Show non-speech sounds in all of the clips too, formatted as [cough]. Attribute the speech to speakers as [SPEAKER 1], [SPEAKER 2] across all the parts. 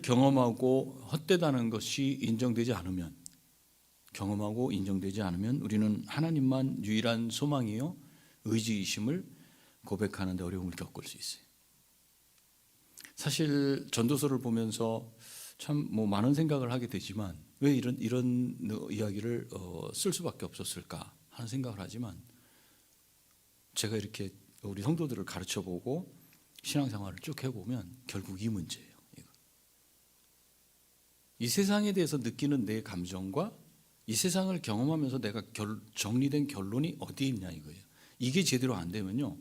[SPEAKER 1] 경험하고 헛되다는 것이 인정되지 않으면 경험하고 인정되지 않으면 우리는 하나님만 유일한 소망이요 의지이심을 고백하는데 어려움을 겪을 수 있어요. 사실 전도서를 보면서 참 뭐 많은 생각을 하게 되지만 왜 이런 이런 이야기를 어, 쓸 수밖에 없었을까 하는 생각을 하지만 제가 이렇게 우리 성도들을 가르쳐 보고 신앙생활을 쭉 해보면 결국 이 문제예요. 이 세상에 대해서 느끼는 내 감정과 이 세상을 경험하면서 내가 결, 정리된 결론이 어디에 있냐 이거예요. 이게 제대로 안 되면요.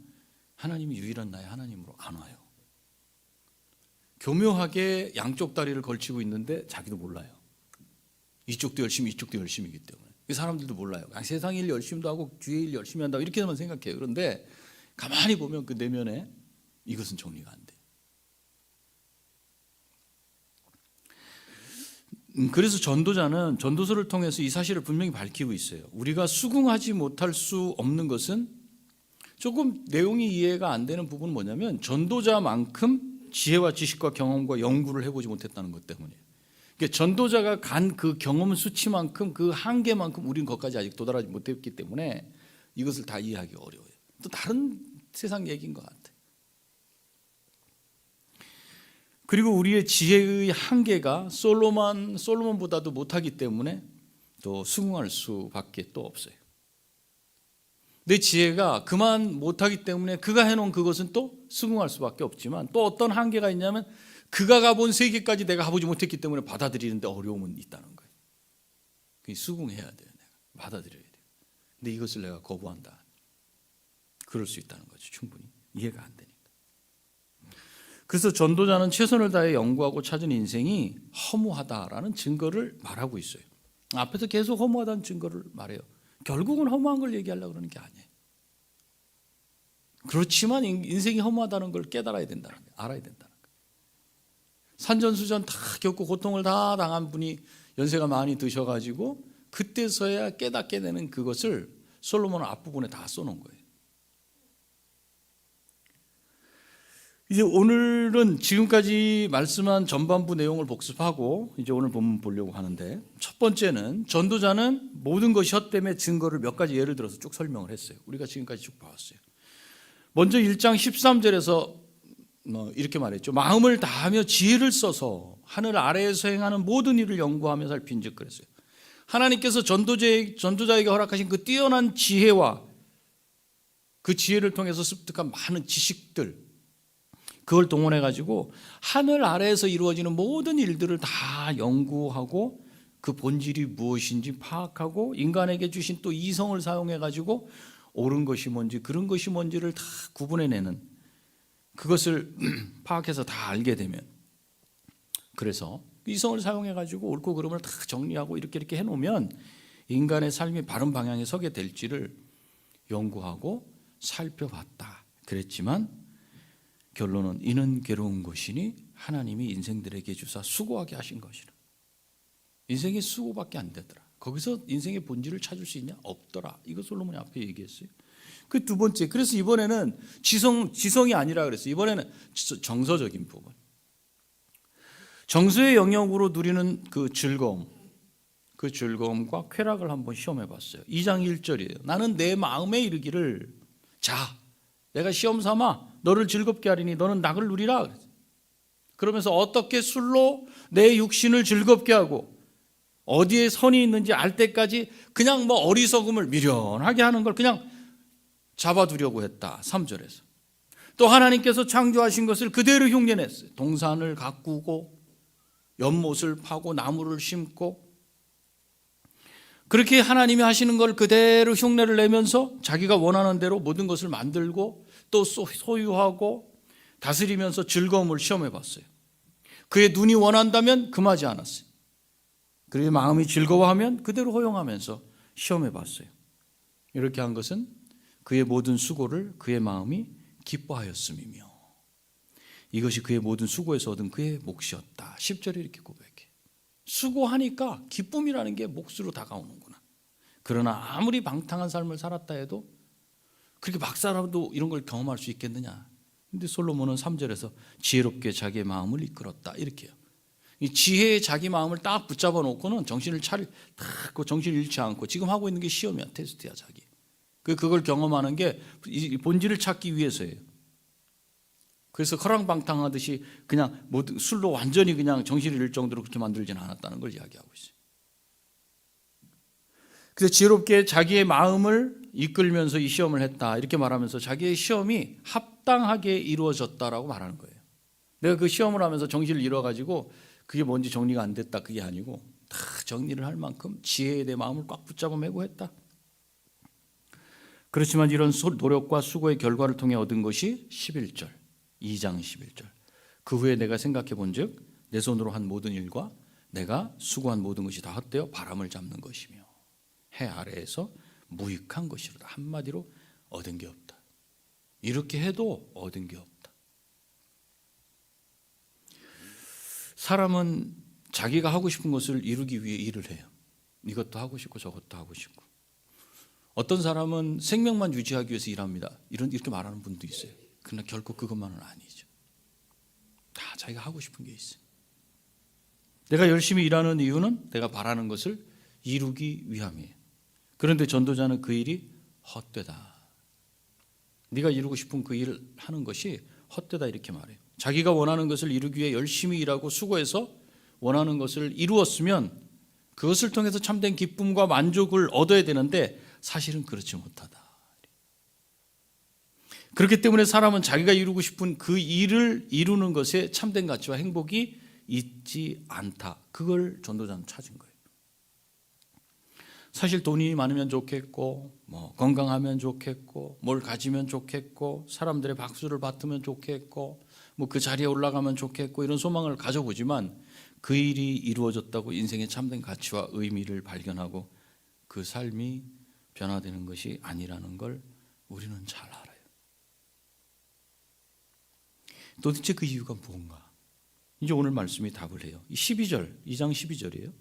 [SPEAKER 1] 하나님이 유일한 나의 하나님으로 안 와요. 교묘하게 양쪽 다리를 걸치고 있는데 자기도 몰라요. 이쪽도 열심히 이쪽도 열심히이기 때문에 이 사람들도 몰라요. 그냥 세상 일 열심히도 하고 주의 일 열심히 한다고 이렇게만 생각해요. 그런데 가만히 보면 그 내면에 이것은 정리가 안 돼. 음, 그래서 전도자는 전도서를 통해서 이 사실을 분명히 밝히고 있어요. 우리가 수긍하지 못할 수 없는 것은 조금 내용이 이해가 안 되는 부분은 뭐냐면 전도자만큼 지혜와 지식과 경험과 연구를 해보지 못했다는 것 때문이에요. 그러니까 전도자가 간 그 경험 수치만큼 그 한계만큼 우리는 거기까지 아직 도달하지 못했기 때문에 이것을 다 이해하기 어려워요. 또 다른 세상 얘기인 것 같아. 그리고 우리의 지혜의 한계가 솔로몬 솔로몬보다도 못하기 때문에 또 수긍할 수밖에 또 없어요. 내 지혜가 그만 못하기 때문에 그가 해놓은 그것은 또 수긍할 수밖에 없지만 또 어떤 한계가 있냐면 그가 가본 세계까지 내가 가보지 못했기 때문에 받아들이는데 어려움은 있다는 거예요. 그 수긍해야 돼요. 내가 받아들여야 돼요. 근데 이것을 내가 거부한다. 그럴 수 있다는 거죠. 충분히 이해가 안 되니까. 그래서 전도자는 최선을 다해 연구하고 찾은 인생이 허무하다라는 증거를 말하고 있어요. 앞에서 계속 허무하다는 증거를 말해요. 결국은 허무한 걸 얘기하려고 그러는 게 아니에요. 그렇지만 인생이 허무하다는 걸 깨달아야 된다는 거예요. 알아야 된다는 거예요. 산전수전 다 겪고 고통을 다 당한 분이 연세가 많이 드셔가지고 그때서야 깨닫게 되는 그것을 솔로몬은 앞부분에 다 써놓은 거예요. 이제 오늘은 지금까지 말씀한 전반부 내용을 복습하고 이제 오늘 본문 보려고 하는데 첫 번째는 전도자는 모든 것이 헛됨의 증거를 몇 가지 예를 들어서 쭉 설명을 했어요. 우리가 지금까지 쭉 봐왔어요. 먼저 1장 13절에서 뭐 이렇게 말했죠. 마음을 다하며 지혜를 써서 하늘 아래에서 행하는 모든 일을 연구하며 살핀즉 그랬어요. 하나님께서 전도자에게, 전도자에게 허락하신 그 뛰어난 지혜와 그 지혜를 통해서 습득한 많은 지식들 그걸 동원해 가지고 하늘 아래에서 이루어지는 모든 일들을 다 연구하고 그 본질이 무엇인지 파악하고 인간에게 주신 또 이성을 사용해 가지고 옳은 것이 뭔지 그런 것이 뭔지를 다 구분해 내는 그것을 [clears throat] 파악해서 다 알게 되면 그래서 이성을 사용해 가지고 옳고 그름을 다 정리하고 이렇게 이렇게 해 놓으면 인간의 삶이 바른 방향에 서게 될지를 연구하고 살펴봤다. 그랬지만 결론은 이는 괴로운 것이니 하나님이 인생들에게 주사 수고하게 하신 것이라. 인생이 수고밖에 안 되더라. 거기서 인생의 본질을 찾을 수 있냐? 없더라. 이거 솔로몬이 앞에 얘기했어요. 그 두 번째. 그래서 이번에는 지성 지성이 아니라 그랬어요. 이번에는 정서적인 부분. 정서의 영역으로 누리는 그 즐거움. 그 즐거움과 쾌락을 한번 시험해 봤어요. 2장 1절이에요. 나는 내 마음에 이르기를 자, 내가 시험 삼아 너를 즐겁게 하리니 너는 낙을 누리라. 그러면서 어떻게 술로 내 육신을 즐겁게 하고 어디에 선이 있는지 알 때까지 그냥 뭐 어리석음을 미련하게 하는 걸 그냥 잡아두려고 했다. 3절에서. 또 하나님께서 창조하신 것을 그대로 흉내냈어요. 동산을 가꾸고 연못을 파고 나무를 심고 그렇게 하나님이 하시는 걸 그대로 흉내를 내면서 자기가 원하는 대로 모든 것을 만들고 또 소유하고 다스리면서 즐거움을 시험해 봤어요. 그의 눈이 원한다면 금하지 않았어요. 그의 마음이 즐거워하면 그대로 허용하면서 시험해 봤어요. 이렇게 한 것은 그의 모든 수고를 그의 마음이 기뻐하였음이며 이것이 그의 모든 수고에서 얻은 그의 몫이었다. 10절에 이렇게 고백해. 수고하니까 기쁨이라는 게 몫으로 다가오는구나. 그러나 아무리 방탕한 삶을 살았다 해도 그렇게 막 살아도 이런 걸 경험할 수 있겠느냐. 근데 솔로몬은 3절에서 지혜롭게 자기의 마음을 이끌었다. 이렇게요. 이 지혜의 자기 마음을 딱 붙잡아 놓고는 정신을 차리 딱그 정신 잃지 않고 지금 하고 있는 게 시험이야 테스트야 자기. 그 그걸 경험하는 게이 본질을 찾기 위해서예요. 그래서 커랑방탕하듯이 그냥 술로 완전히 그냥 정신을 잃을 정도로 그렇게 만들지는 않았다는 걸 이야기하고 있어요. 그래서 지혜롭게 자기의 마음을 이끌면서 이 시험을 했다 이렇게 말하면서 자기의 시험이 합당하게 이루어졌다라고 말하는 거예요. 내가 그 시험을 하면서 정신을 잃어가지고 그게 뭔지 정리가 안 됐다 그게 아니고 다 정리를 할 만큼 지혜에 대해 마음을 꽉 붙잡아 매고 했다. 그렇지만 이런 소- 노력과 수고의 결과를 통해 얻은 것이 11절, 2장 11절. 그 후에 내가 생각해 본즉 내 손으로 한 모든 일과 내가 수고한 모든 것이 다 헛되어 바람을 잡는 것이며 해 아래에서 무익한 것이로다. 한마디로 얻은 게 없다. 이렇게 해도 얻은 게 없다. 사람은 자기가 하고 싶은 것을 이루기 위해 일을 해요. 이것도 하고 싶고 저것도 하고 싶고. 어떤 사람은 생명만 유지하기 위해서 일합니다. 이런 이렇게 말하는 분도 있어요. 그러나 결코 그것만은 아니죠. 다 자기가 하고 싶은 게 있어요. 내가 열심히 일하는 이유는 내가 바라는 것을 이루기 위함이에요. 그런데 전도자는 그 일이 헛되다. 네가 이루고 싶은 그 일을 하는 것이 헛되다 이렇게 말해요. 자기가 원하는 것을 이루기 위해 열심히 일하고 수고해서 원하는 것을 이루었으면 그것을 통해서 참된 기쁨과 만족을 얻어야 되는데 사실은 그렇지 못하다. 그렇기 때문에 사람은 자기가 이루고 싶은 그 일을 이루는 것에 참된 가치와 행복이 있지 않다. 그걸 전도자는 찾은 거예요. 사실 돈이 많으면 좋겠고, 뭐 건강하면 좋겠고, 뭘 가지면 좋겠고, 사람들의 박수를 받으면 좋겠고, 뭐 그 자리에 올라가면 좋겠고 이런 소망을 가져보지만 그 일이 이루어졌다고 인생의 참된 가치와 의미를 발견하고 그 삶이 변화되는 것이 아니라는 걸 우리는 잘 알아요. 도대체 그 이유가 무엇인가? 이제 오늘 말씀이 답을 해요. 12절, 2장 12절이에요.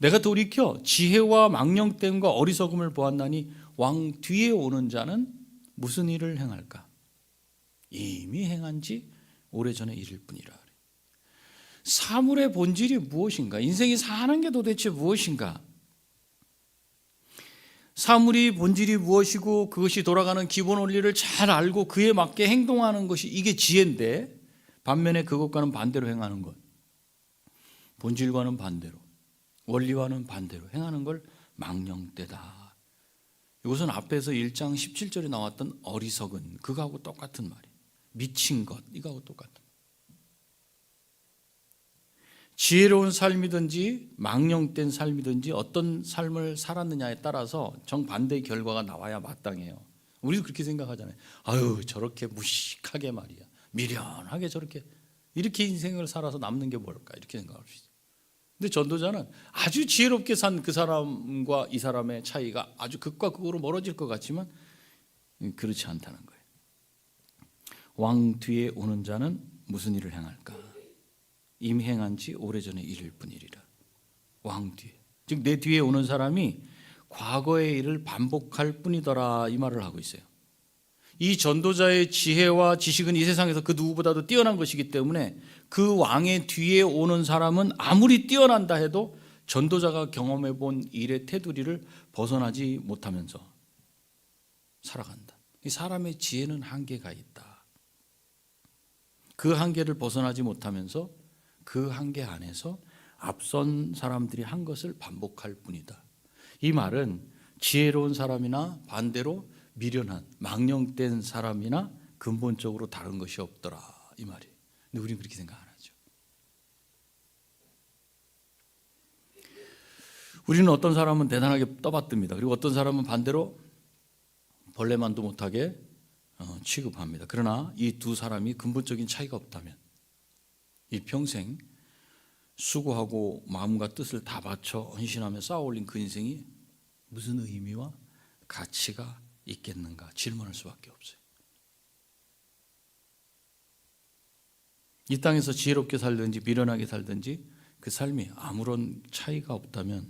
[SPEAKER 1] 내가 돌이켜 지혜와 망령됨과 어리석음을 보았나니 왕 뒤에 오는 자는 무슨 일을 행할까? 이미 행한 지 오래전에 일일 뿐이라. 사물의 본질이 무엇인가? 인생이 사는 게 도대체 무엇인가? 사물이 본질이 무엇이고 그것이 돌아가는 기본 원리를 잘 알고 그에 맞게 행동하는 것이 이게 지혜인데 반면에 그것과는 반대로 행하는 것. 본질과는 반대로 원리와는 반대로 행하는 걸 망령되다. 이것은 앞에서 1장 17절에 나왔던 어리석은 그거하고 똑같은 말이에요. 미친 것 이거하고 똑같은. 지혜로운 삶이든지 망령된 삶이든지 어떤 삶을 살았느냐에 따라서 정반대의 결과가 나와야 마땅해요. 우리도 그렇게 생각하잖아요. 아유 저렇게 무식하게 말이야. 미련하게 저렇게 이렇게 인생을 살아서 남는 게 뭘까 이렇게 생각할 수 있어요. 근데 전도자는 아주 지혜롭게 산 그 사람과 이 사람의 차이가 아주 극과 극으로 멀어질 것 같지만 그렇지 않다는 거예요. 왕 뒤에 오는 자는 무슨 일을 행할까? 이미 행한 지 오래전의 일일 뿐이리라. 왕 뒤에. 즉 내 뒤에 오는 사람이 과거의 일을 반복할 뿐이더라 이 말을 하고 있어요. 이 전도자의 지혜와 지식은 이 세상에서 그 누구보다도 뛰어난 것이기 때문에 그 왕의 뒤에 오는 사람은 아무리 뛰어난다 해도 전도자가 경험해 본 일의 테두리를 벗어나지 못하면서 살아간다. 이 사람의 지혜는 한계가 있다. 그 한계를 벗어나지 못하면서 그 한계 안에서 앞선 사람들이 한 것을 반복할 뿐이다. 이 말은 지혜로운 사람이나 반대로 미련한 망령된 사람이나 근본적으로 다른 것이 없더라 이 말이. 근데 우리는 그렇게 생각 안 하죠. 우리는 어떤 사람은 대단하게 떠받듭니다. 그리고 어떤 사람은 반대로 벌레만도 못하게 어, 취급합니다. 그러나 이 두 사람이 근본적인 차이가 없다면 일평생 수고하고 마음과 뜻을 다 바쳐 헌신하며 쌓아올린 그 인생이 무슨 의미와 가치가 있겠는가 질문할 수밖에 없어요. 이 땅에서 지혜롭게 살든지 미련하게 살든지 그 삶이 아무런 차이가 없다면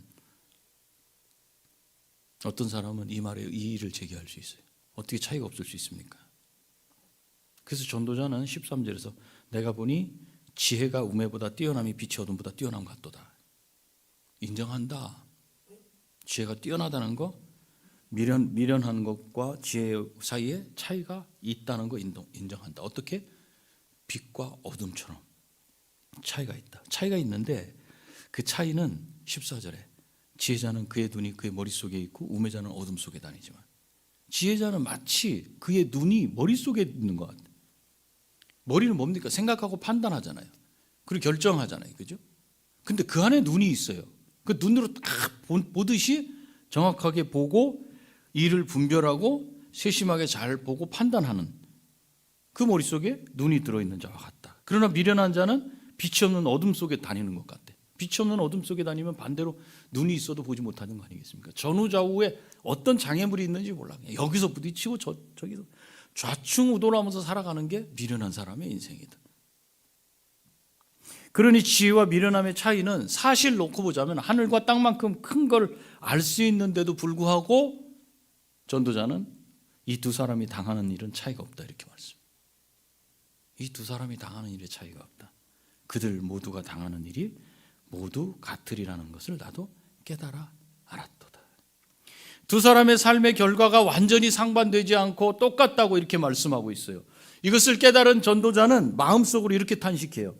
[SPEAKER 1] 어떤 사람은 이 말에 이의를 제기할 수 있어요. 어떻게 차이가 없을 수 있습니까? 그래서 전도자는 13절에서 내가 보니 지혜가 우매보다 뛰어남이 빛이 어둠보다 뛰어난 것 같도다. 인정한다. 지혜가 뛰어나다는 거, 미련 미련한 것과 지혜 사이에 차이가 있다는 거 인정, 인정한다. 어떻게? 빛과 어둠처럼 차이가 있다. 차이가 있는데 그 차이는 14절에 지혜자는 그의 눈이 그의 머릿속에 있고 우매자는 어둠 속에 다니지만 지혜자는 마치 그의 눈이 머릿속에 있는 것 같아요. 머리는 뭡니까? 생각하고 판단하잖아요. 그리고 결정하잖아요. 그죠? 근데 그 안에 눈이 있어요. 그 눈으로 딱 보- 보듯이 정확하게 보고 일을 분별하고 세심하게 잘 보고 판단하는 그 머릿속에 눈이 들어있는 자와 같다. 그러나 미련한 자는 빛이 없는 어둠 속에 다니는 것 같아. 빛이 없는 어둠 속에 다니면 반대로 눈이 있어도 보지 못하는 거 아니겠습니까? 전후좌우에 어떤 장애물이 있는지 몰라. 여기서 부딪히고 저, 저기서 좌충우돌하면서 살아가는 게 미련한 사람의 인생이다. 그러니 지혜와 미련함의 차이는 사실 놓고 보자면 하늘과 땅만큼 큰 걸 알 수 있는데도 불구하고 전도자는 이 두 사람이 당하는 일은 차이가 없다 이렇게 말씀. 이 두 사람이 당하는 일에 차이가 없다. 그들 모두가 당하는 일이 모두 같으리라는 것을 나도 깨달아 알았도다. 두 사람의 삶의 결과가 완전히 상반되지 않고 똑같다고 이렇게 말씀하고 있어요. 이것을 깨달은 전도자는 마음속으로 이렇게 탄식해요.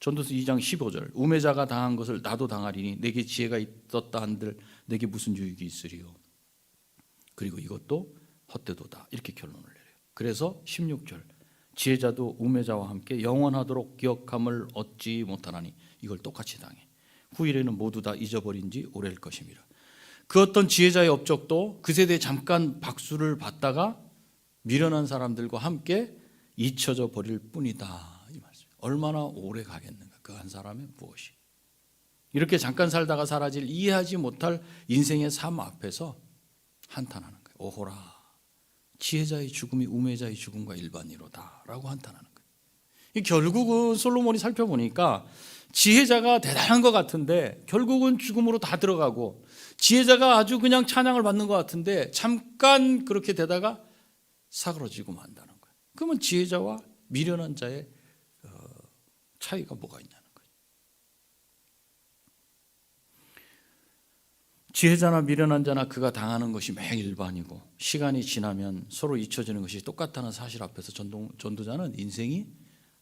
[SPEAKER 1] 전도서 2장 15절 우매자가 당한 것을 나도 당하리니 내게 지혜가 있었다 한들 내게 무슨 유익이 있으리요. 그리고 이것도 헛되도다 이렇게 결론을 내려요. 그래서 16절 지혜자도 우매자와 함께 영원하도록 기억함을 얻지 못하나니 이걸 똑같이 당해. 후일에는 모두 다 잊어버린 지 오래일 것입니다. 그 어떤 지혜자의 업적도 그 세대에 잠깐 박수를 받다가 미련한 사람들과 함께 잊혀져 버릴 뿐이다. 이 말씀. 얼마나 오래 가겠는가 그 한 사람의 무엇이. 이렇게 잠깐 살다가 사라질 이해하지 못할 인생의 삶 앞에서 한탄하는 거예요. 오호라. 지혜자의 죽음이 우매자의 죽음과 일반이로다라고 한탄하는 거예요. 이 결국은 솔로몬이 살펴보니까 지혜자가 대단한 것 같은데 결국은 죽음으로 다 들어가고 지혜자가 아주 그냥 찬양을 받는 것 같은데 잠깐 그렇게 되다가 사그러지고 만다는 거예요. 그러면 지혜자와 미련한 자의 어, 차이가 뭐가 있냐는 거예요. 지혜자나 미련한 자나 그가 당하는 것이 매일 일반이고 시간이 지나면 서로 잊혀지는 것이 똑같다는 사실 앞에서 전도, 전도자는 인생이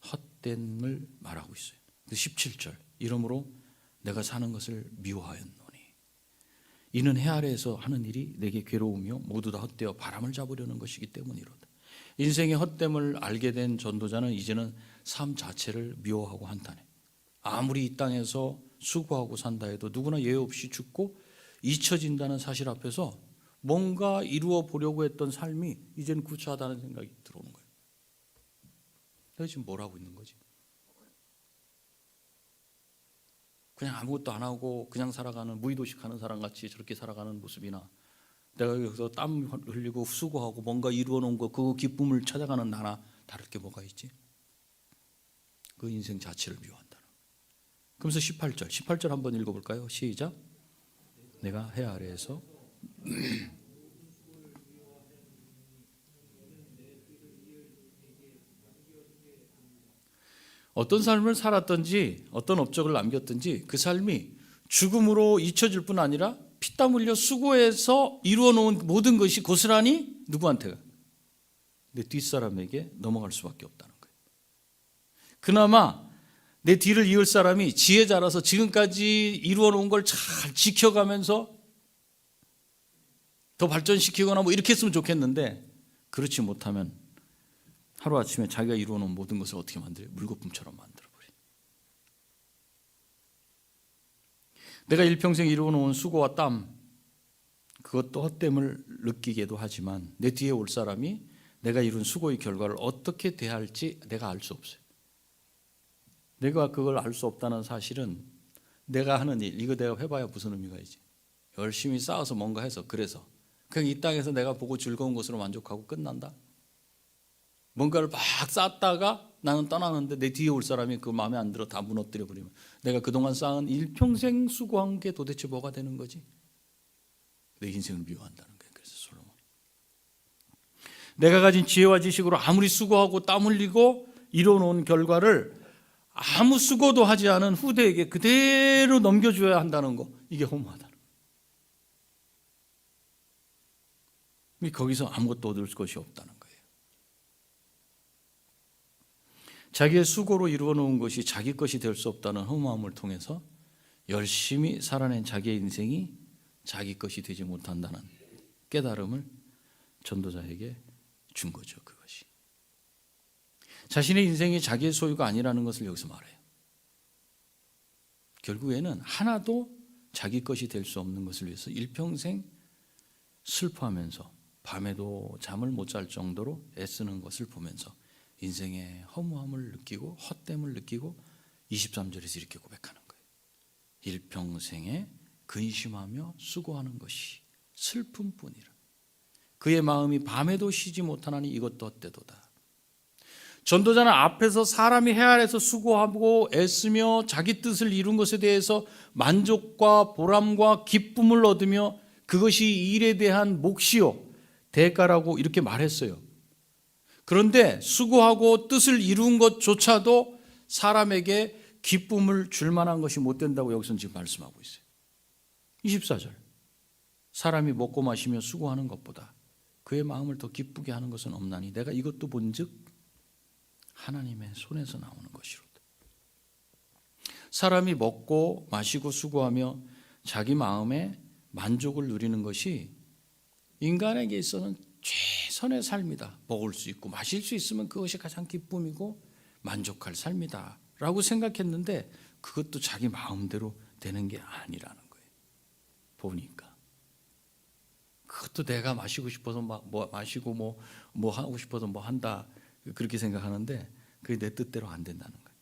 [SPEAKER 1] 헛됨을 말하고 있어요. 17절 이러므로 내가 사는 것을 미워하였노니 이는 해 아래에서 하는 일이 내게 괴로우며 모두 다 헛되어 바람을 잡으려는 것이기 때문이로다. 인생의 헛됨을 알게 된 전도자는 이제는 삶 자체를 미워하고 한탄해. 아무리 이 땅에서 수고하고 산다 해도 누구나 예외 없이 죽고 잊혀진다는 사실 앞에서 뭔가 이루어 보려고 했던 삶이 이젠 구차하다는 생각이 들어오는 거예요. 내가 지금 뭘 하고 있는 거지? 그냥 아무것도 안 하고 그냥 살아가는 무의도식 하는 사람 같이 저렇게 살아가는 모습이나 내가 여기서 땀 흘리고 수고하고 뭔가 이루어 놓은 거 그 기쁨을 찾아가는 나나 다를 게 뭐가 있지? 그 인생 자체를 미워한다는. 그러면서 18절, 18절 한번 읽어볼까요? 시작. 내가 해 아래에서 어떤 삶을 살았든지 어떤 업적을 남겼든지 그 삶이 죽음으로 잊혀질 뿐 아니라 피땀 흘려 수고해서 이루어 놓은 모든 것이 고스란히 누구한테가 내 뒷사람에게 넘어갈 수밖에 없다는 거예요. 그나마 내 뒤를 이을 사람이 지혜자라서 지금까지 이루어 놓은 걸 잘 지켜가면서 더 발전시키거나 뭐 이렇게 했으면 좋겠는데 그렇지 못하면 하루아침에 자기가 이루어 놓은 모든 것을 어떻게 만들어요? 물거품처럼 만들어 버려. 내가 일평생 이루어 놓은 수고와 땀 그것도 헛됨을 느끼게도 하지만 내 뒤에 올 사람이 내가 이룬 수고의 결과를 어떻게 대할지 내가 알 수 없어요. 내가 그걸 알 수 없다는 사실은 내가 하는 일 이거 내가 해봐야 무슨 의미가 있지? 열심히 쌓아서 뭔가 해서 그래서 그냥 이 땅에서 내가 보고 즐거운 것으로 만족하고 끝난다. 뭔가를 막 쌓다가 나는 떠나는데 내 뒤에 올 사람이 그 마음에 안 들어 다 무너뜨려 버리면 내가 그동안 쌓은 일평생 수고한 게 도대체 뭐가 되는 거지? 내 인생을 미워한다는 거예요. 그래서 솔로몬. 내가 가진 지혜와 지식으로 아무리 수고하고 땀 흘리고 이뤄놓은 결과를 아무 수고도 하지 않은 후대에게 그대로 넘겨줘야 한다는 거 이게 허무하다는 거예요. 거기서 아무것도 얻을 것이 없다는 거예요. 자기의 수고로 이루어 놓은 것이 자기 것이 될 수 없다는 허무함을 통해서 열심히 살아낸 자기의 인생이 자기 것이 되지 못한다는 깨달음을 전도자에게 준 거죠. 그것이 자신의 인생이 자기의 소유가 아니라는 것을 여기서 말해요. 결국에는 하나도 자기 것이 될 수 없는 것을 위해서 일평생 슬퍼하면서 밤에도 잠을 못 잘 정도로 애쓰는 것을 보면서 인생의 허무함을 느끼고 헛됨을 느끼고 23절에서 이렇게 고백하는 거예요. 일평생에 근심하며 수고하는 것이 슬픔뿐이라. 그의 마음이 밤에도 쉬지 못하나니 이것도 헛되도다. 전도자는 앞에서 사람이 해 아래서 수고하고 애쓰며 자기 뜻을 이룬 것에 대해서 만족과 보람과 기쁨을 얻으며 그것이 일에 대한 몫이요 대가라고 이렇게 말했어요. 그런데 수고하고 뜻을 이룬 것조차도 사람에게 기쁨을 줄 만한 것이 못 된다고 여기서 지금 말씀하고 있어요. 24절. 사람이 먹고 마시며 수고하는 것보다 그의 마음을 더 기쁘게 하는 것은 없나니 내가 이것도 본즉 하나님의 손에서 나오는 것이로다. 사람이 먹고 마시고 수고하며 자기 마음에 만족을 누리는 것이 인간에게 있어서는 최선의 삶이다. 먹을 수 있고 마실 수 있으면 그것이 가장 기쁨이고 만족할 삶이다. 라고 생각했는데 그것도 자기 마음대로 되는 게 아니라는 거예요. 보니까. 그것도 내가 마시고 싶어서 뭐 마시고 뭐, 뭐 하고 싶어서 뭐 한다. 그렇게 생각하는데 그게 내 뜻대로 안 된다는 거예요.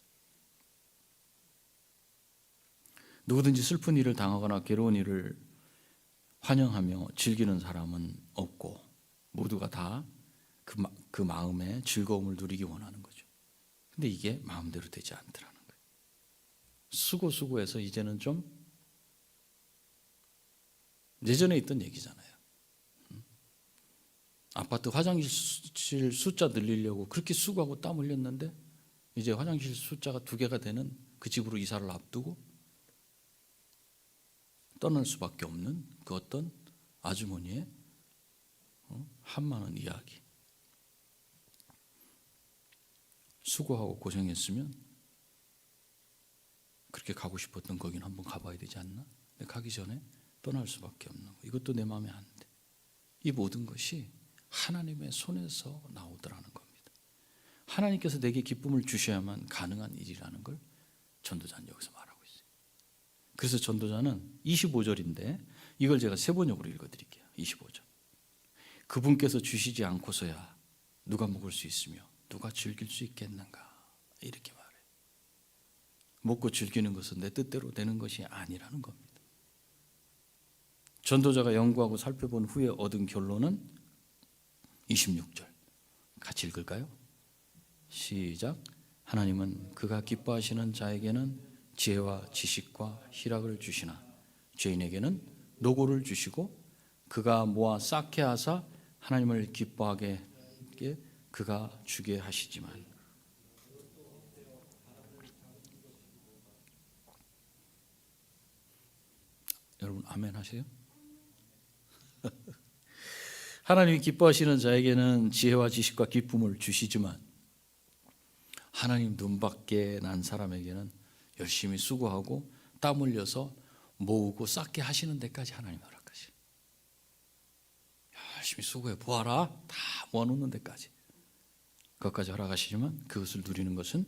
[SPEAKER 1] 누구든지 슬픈 일을 당하거나 괴로운 일을 환영하며 즐기는 사람은 없고 모두가 다 그 그 마음의 즐거움을 누리기 원하는 거죠. 근데 이게 마음대로 되지 않더라는 거예요. 수고 수고해서 이제는 좀 예전에 있던 얘기잖아요. 음? 아파트 화장실 숫자 늘리려고 그렇게 수고하고 땀 흘렸는데 이제 화장실 숫자가 두 개가 되는 그 집으로 이사를 앞두고 떠날 수밖에 없는 그 어떤 아주머니의 어? 한많은 이야기. 수고하고 고생했으면 그렇게 가고 싶었던 거긴 한번 가봐야 되지 않나? 근데 가기 전에 떠날 수밖에 없는 거. 이것도 내 마음에 안 돼. 이 모든 것이 하나님의 손에서 나오더라는 겁니다. 하나님께서 내게 기쁨을 주셔야만 가능한 일이라는 걸 전도자는 여기서 있어요. 그래서 전도자는 25절인데 이걸 제가 세 번역으로 읽어드릴게요. 25절. 그분께서 주시지 않고서야 누가 먹을 수 있으며 누가 즐길 수 있겠는가 이렇게 말해. 먹고 즐기는 것은 내 뜻대로 되는 것이 아니라는 겁니다. 전도자가 연구하고 살펴본 후에 얻은 결론은 26절. 같이 읽을까요? 시작. 하나님은 그가 기뻐하시는 자에게는 지혜와 지식과 희락을 주시나 죄인에게는 노고를 주시고 그가 모아 쌓게 하사 하나님을 기뻐하게 그가 주게 하시지만 여러분 아멘 하세요? 하나님이 기뻐하시는 자에게는 지혜와 지식과 기쁨을 주시지만 하나님 눈밖에 난 사람에게는 열심히 수고하고 땀 흘려서 모으고 쌓게 하시는 데까지 하나님 허락하시. 열심히 수고해 보아라 다 모아놓는 데까지. 그것까지 허락하시지만 그것을 누리는 것은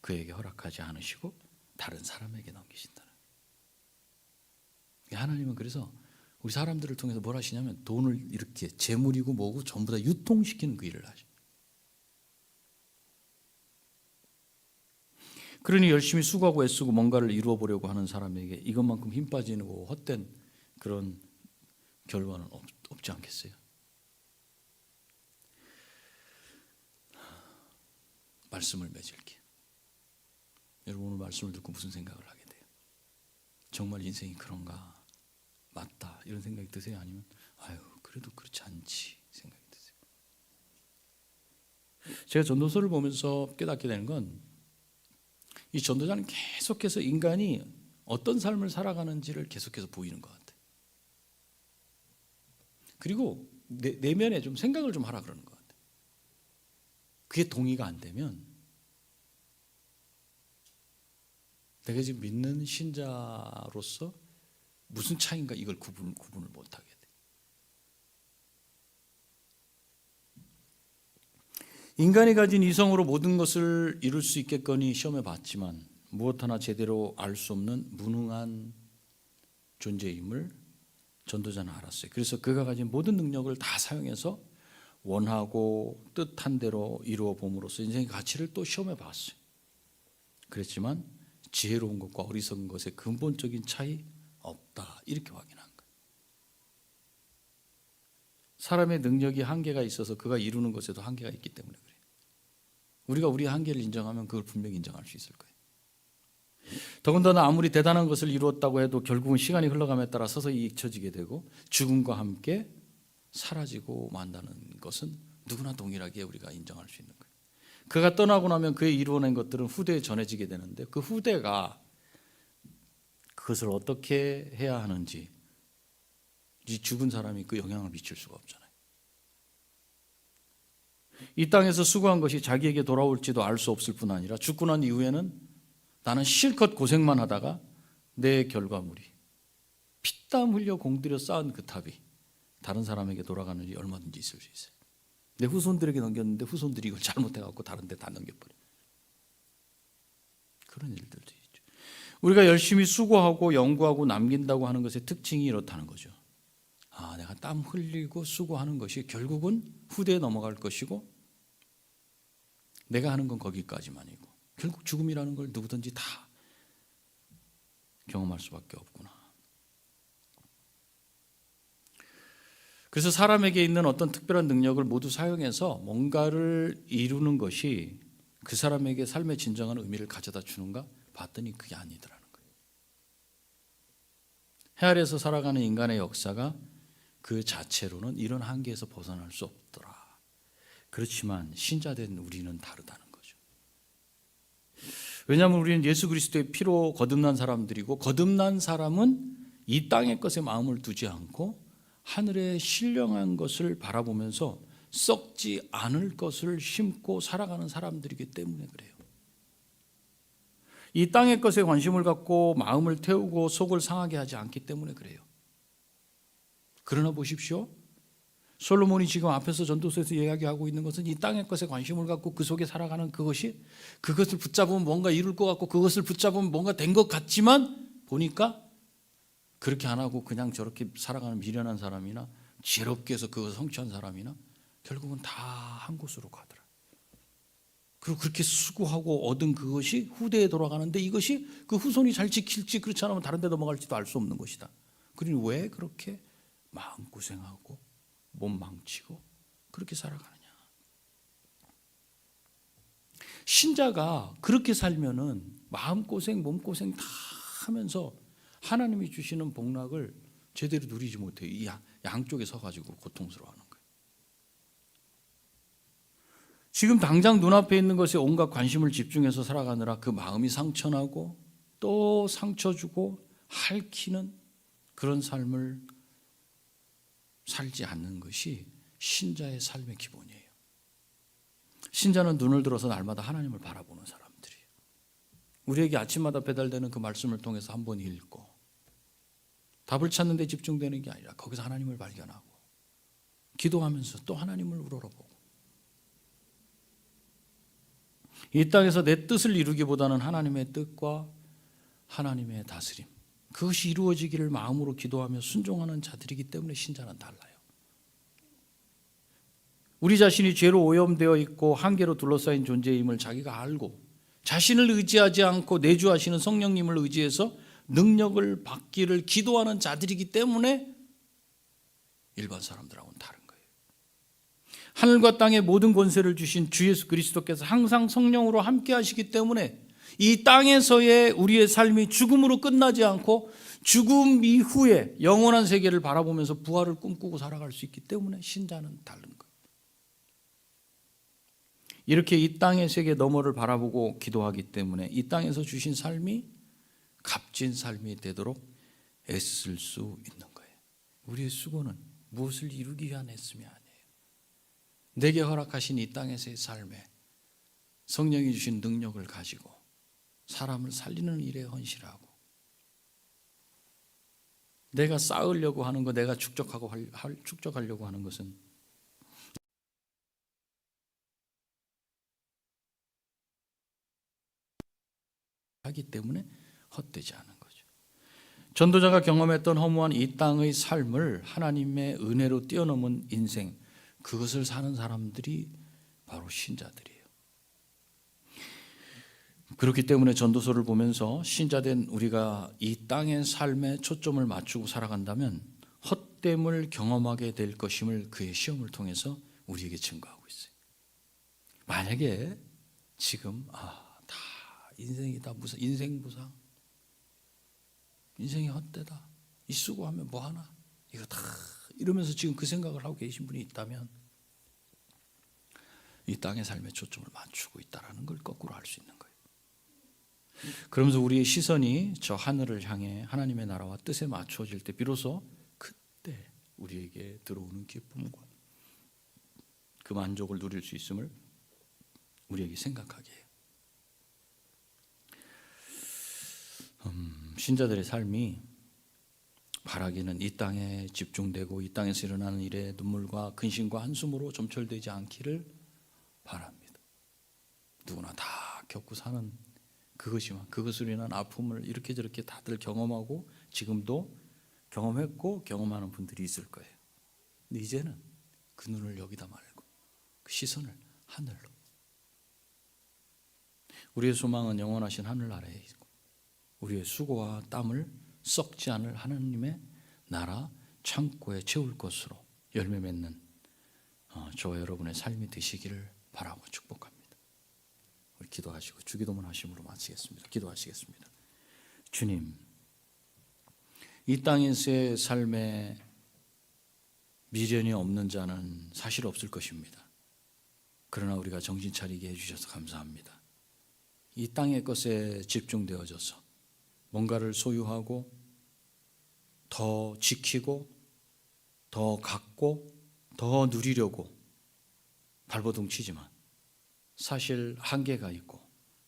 [SPEAKER 1] 그에게 허락하지 않으시고 다른 사람에게 넘기신다는. 하나님은 그래서 우리 사람들을 통해서 뭘 하시냐면 돈을 이렇게 재물이고 뭐고 전부 다 유통시키는 그 일을 하죠. 그러니 열심히 수고하고 애쓰고 뭔가를 이루어 보려고 하는 사람에게 이것만큼 힘 빠지고 헛된 그런 결과는 없, 없지 않겠어요? 말씀을 맺을게. 여러분 오늘 말씀을 듣고 무슨 생각을 하게 돼요? 정말 인생이 그런가? 맞다 이런 생각이 드세요? 아니면 아유 그래도 그렇지 않지 생각이 드세요? 제가 전도서를 보면서 깨닫게 되는 건 이 전도자는 계속해서 인간이 어떤 삶을 살아가는지를 계속해서 보이는 것 같아요. 그리고 내, 내면에 좀 생각을 좀 하라 그러는 것 같아요. 그게 동의가 안 되면 내가 지금 믿는 신자로서 무슨 차인가 이걸 구분, 구분을 못하게 돼. 인간이 가진 이성으로 모든 것을 이룰 수 있겠거니 시험해 봤지만 무엇 하나 제대로 알 수 없는 무능한 존재임을 전도자는 알았어요. 그래서 그가 가진 모든 능력을 다 사용해서 원하고 뜻한 대로 이루어 봄으로써 인생의 가치를 또 시험해 봤어요. 그랬지만 지혜로운 것과 어리석은 것의 근본적인 차이 없다. 이렇게 확인한 거예요. 사람의 능력이 한계가 있어서 그가 이루는 것에도 한계가 있기 때문에 그래요. 우리가 우리의 한계를 인정하면 그걸 분명히 인정할 수 있을 거예요. 더군다나 아무리 대단한 것을 이루었다고 해도 결국은 시간이 흘러감에 따라 서서히 잊혀지게 되고 죽음과 함께 사라지고 만다는 것은 누구나 동일하게 우리가 인정할 수 있는 거예요. 그가 떠나고 나면 그의 이루어낸 것들은 후대에 전해지게 되는데 그 후대가 그것을 어떻게 해야 하는지 이 죽은 사람이 그 영향을 미칠 수가 없잖아요. 이 땅에서 수고한 것이 자기에게 돌아올지도 알 수 없을 뿐 아니라 죽고 난 이후에는 나는 실컷 고생만 하다가 내 결과물이 피땀 흘려 공들여 쌓은 그 탑이 다른 사람에게 돌아가는 일이 얼마든지 있을 수 있어요. 내 후손들에게 넘겼는데 후손들이 이걸 잘못해갖고 다른 데 다 넘겨버려. 그런 일들도. 우리가 열심히 수고하고 연구하고 남긴다고 하는 것의 특징이 이렇다는 거죠. 아, 내가 땀 흘리고 수고하는 것이 결국은 후대에 넘어갈 것이고 내가 하는 건 거기까지만이고 결국 죽음이라는 걸 누구든지 다 경험할 수밖에 없구나. 그래서 사람에게 있는 어떤 특별한 능력을 모두 사용해서 뭔가를 이루는 것이 그 사람에게 삶의 진정한 의미를 가져다 주는가 봤더니 그게 아니더라는 거예요. 해 아래에서 살아가는 인간의 역사가 그 자체로는 이런 한계에서 벗어날 수 없더라. 그렇지만 신자된 우리는 다르다는 거죠. 왜냐하면 우리는 예수 그리스도의 피로 거듭난 사람들이고 거듭난 사람은 이 땅의 것에 마음을 두지 않고 하늘의 신령한 것을 바라보면서 썩지 않을 것을 심고 살아가는 사람들이기 때문에 그래요. 이 땅의 것에 관심을 갖고 마음을 태우고 속을 상하게 하지 않기 때문에 그래요. 그러나 보십시오. 솔로몬이 지금 앞에서 전도서에서 이야기하고 있는 것은 이 땅의 것에 관심을 갖고 그 속에 살아가는 그것이 그것을 붙잡으면 뭔가 이룰 것 같고 그것을 붙잡으면 뭔가 된 것 같지만 보니까 그렇게 안 하고 그냥 저렇게 살아가는 미련한 사람이나 지혜롭게 해서 그것을 성취한 사람이나 결국은 다 한 곳으로 가더라. 그리고 그렇게 수고하고 얻은 그것이 후대에 돌아가는데 이것이 그 후손이 잘 지킬지 그렇지 않으면 다른 데 넘어갈지도 알 수 없는 것이다. 그러니 왜 그렇게 마음고생하고 몸 망치고 그렇게 살아가느냐. 신자가 그렇게 살면은 마음고생, 몸고생 다 하면서 하나님이 주시는 복락을 제대로 누리지 못해요. 이 양- 양쪽에 서가지고 고통스러워하는 거예요. 지금 당장 눈앞에 있는 것에 온갖 관심을 집중해서 살아가느라 그 마음이 상처나고 또 상처 주고 핥히는 그런 삶을 살지 않는 것이 신자의 삶의 기본이에요. 신자는 눈을 들어서 날마다 하나님을 바라보는 사람들이에요. 우리에게 아침마다 배달되는 그 말씀을 통해서 한 번 읽고 답을 찾는 데 집중되는 게 아니라 거기서 하나님을 발견하고 기도하면서 또 하나님을 우러러보고 이 땅에서 내 뜻을 이루기보다는 하나님의 뜻과 하나님의 다스림 그것이 이루어지기를 마음으로 기도하며 순종하는 자들이기 때문에 신자는 달라요. 우리 자신이 죄로 오염되어 있고 한계로 둘러싸인 존재임을 자기가 알고 자신을 의지하지 않고 내주하시는 성령님을 의지해서 능력을 받기를 기도하는 자들이기 때문에 일반 사람들하고는 다른. 하늘과 땅의 모든 권세를 주신 주 예수 그리스도께서 항상 성령으로 함께 하시기 때문에 이 땅에서의 우리의 삶이 죽음으로 끝나지 않고 죽음 이후에 영원한 세계를 바라보면서 부활을 꿈꾸고 살아갈 수 있기 때문에 신자는 다른 거예요. 이렇게 이 땅의 세계 너머를 바라보고 기도하기 때문에 이 땅에서 주신 삶이 값진 삶이 되도록 애쓸 수 있는 거예요. 우리의 수고는 무엇을 이루기 위한 아니에요. 내게 허락하신 이 땅에서의 삶에 성령이 주신 능력을 가지고 사람을 살리는 일에 헌신하고 내가 쌓으려고 하는 거, 내가 축적하고 축적하려고 하는 것은 하기 때문에 헛되지 않은 거죠. 전도자가 경험했던 허무한 이 땅의 삶을 하나님의 은혜로 뛰어넘은 인생, 그것을 사는 사람들이 바로 신자들이에요. 그렇기 때문에 전도서를 보면서 신자된 우리가 이 땅의 삶에 초점을 맞추고 살아간다면 헛됨을 경험하게 될 것임을 그의 시험을 통해서 우리에게 증거하고 있어요. 만약에 지금 아, 다 인생이 다 무상, 인생 무상, 인생이 헛되다. 이 수고하면 뭐 하나? 이거 다 이러면서 지금 그 생각을 하고 계신 분이 있다면 이 땅의 삶에 초점을 맞추고 있다라는 걸 거꾸로 알 수 있는 거예요. 그러면서 우리의 시선이 저 하늘을 향해 하나님의 나라와 뜻에 맞춰질 때 비로소 그때 우리에게 들어오는 기쁨과 그 만족을 누릴 수 있음을 우리에게 생각하게 해요. 음, 신자들의 삶이 바라기는 이 땅에 집중되고 이 땅에서 일어나는 일에 눈물과 근심과 한숨으로 점철되지 않기를 바랍니다. 누구나 다 겪고 사는 그것이만 그것으로 인한 아픔을 이렇게 저렇게 다들 경험하고 지금도 경험했고 경험하는 분들이 있을 거예요. 근데 이제는 그 눈을 여기다 말고 그 시선을 하늘로. 우리의 소망은 영원하신 하늘 아래에 있고 우리의 수고와 땀을 썩지 않을 하나님의 나라 창고에 채울 것으로 열매 맺는 어, 저와 여러분의 삶이 되시기를 바라고 축복합니다. 우리 기도하시고 주기도문 하심으로 마치겠습니다. 기도하시겠습니다. 주님, 이 땅에서의 삶에 미련이 없는 자는 사실 없을 것입니다. 그러나 우리가 정신 차리게 해주셔서 감사합니다. 이 땅의 것에 집중되어져서 뭔가를 소유하고 더 지키고 더 갖고 더 누리려고 발버둥 치지만 사실 한계가 있고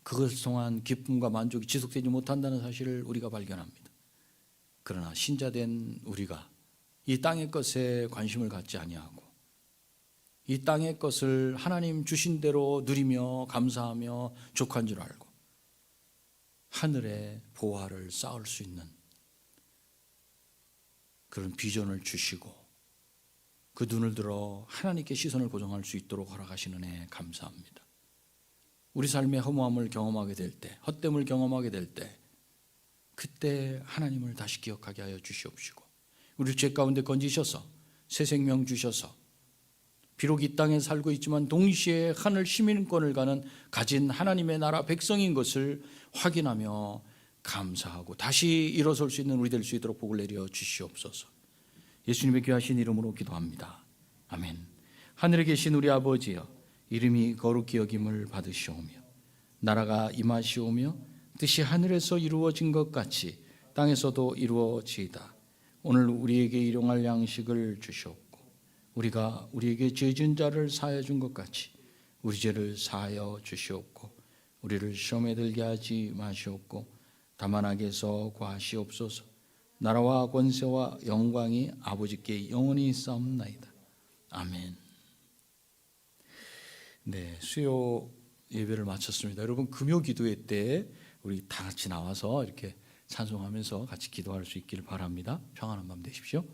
[SPEAKER 1] 그것 동안 기쁨과 만족이 지속되지 못한다는 사실을 우리가 발견합니다. 그러나 신자된 우리가 이 땅의 것에 관심을 갖지 아니하고 이 땅의 것을 하나님 주신 대로 누리며 감사하며 족한 줄 알고 하늘의 보화를 쌓을 수 있는 그런 비전을 주시고 그 눈을 들어 하나님께 시선을 고정할 수 있도록 허락하시는 애 감사합니다. 우리 삶의 허무함을 경험하게 될 때, 헛됨을 경험하게 될 때, 그때 하나님을 다시 기억하게 하여 주시옵시고, 우리 죄 가운데 건지셔서 새 생명 주셔서, 비록 이 땅에 살고 있지만 동시에 하늘 시민권을 가는 가진 하나님의 나라 백성인 것을 확인하며 감사하고 다시 일어설 수 있는 우리 될 수 있도록 복을 내려 주시옵소서. 예수님의 귀하신 이름으로 기도합니다. 아멘. 하늘에 계신 우리 아버지여 이름이 거룩히 여김을 받으시오며 나라가 임하시오며 뜻이 하늘에서 이루어진 것 같이 땅에서도 이루어지이다. 오늘 우리에게 일용할 양식을 주시옵고 우리가 우리에게 죄진 자를 사하여 준 것 같이 우리 죄를 사하여 주시옵고 우리를 시험에 들게 하지 마시옵고 다만 악에서 구하시옵소서 나라와 권세와 영광이 아버지께 영원히 싸움나이다. 아멘. 네, 수요 예배를 마쳤습니다. 여러분 금요 기도회 때 우리 다 같이 나와서 이렇게 찬송하면서 같이 기도할 수 있기를 바랍니다. 평안한 밤 되십시오.